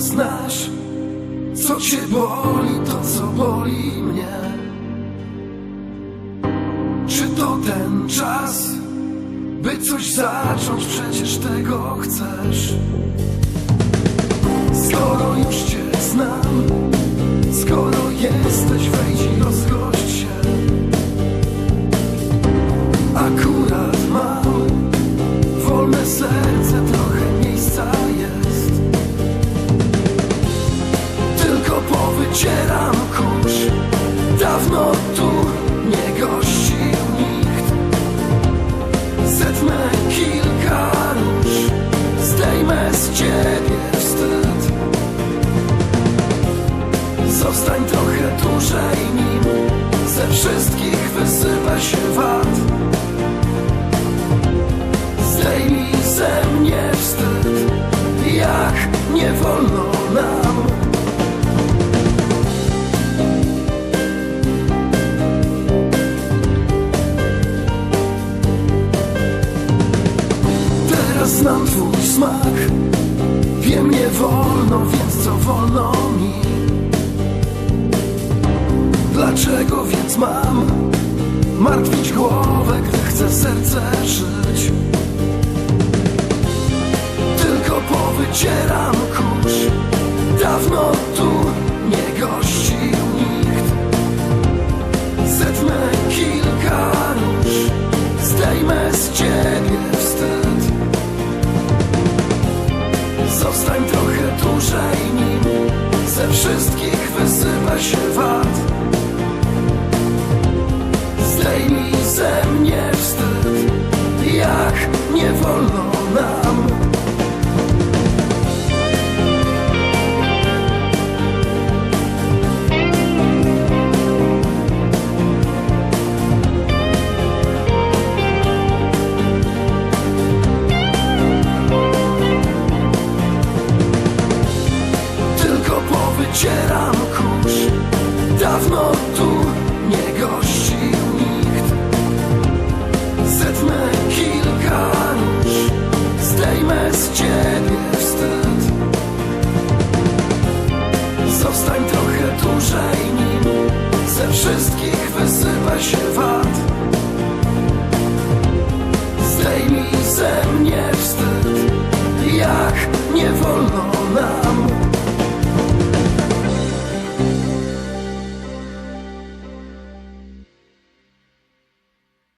znasz? Co cię boli, to co boli mnie. Czy to ten czas, by coś zacząć, przecież tego chcesz. Skoro już cię znam, skoro jesteś, wejdź powycieram kurz, dawno tu nie gościł nikt. Zetnę kilka róż, zdejmę z ciebie wstyd. Zostań trochę dłużej nim. Ze wszystkich wysypa się wad znam twój smak Wiem nie wolno, więc co wolno mi Dlaczego więc mam martwić głowę, gdy chcę serce żyć? Tylko powycieram ze wszystkich wysypa się wad. dawno tu nie gościł nikt. Zetnę kilka róż, zdejmę z ciebie wstyd. Zostań trochę dłużej nim ze wszystkich wysypa się wad. Zdejmij ze mnie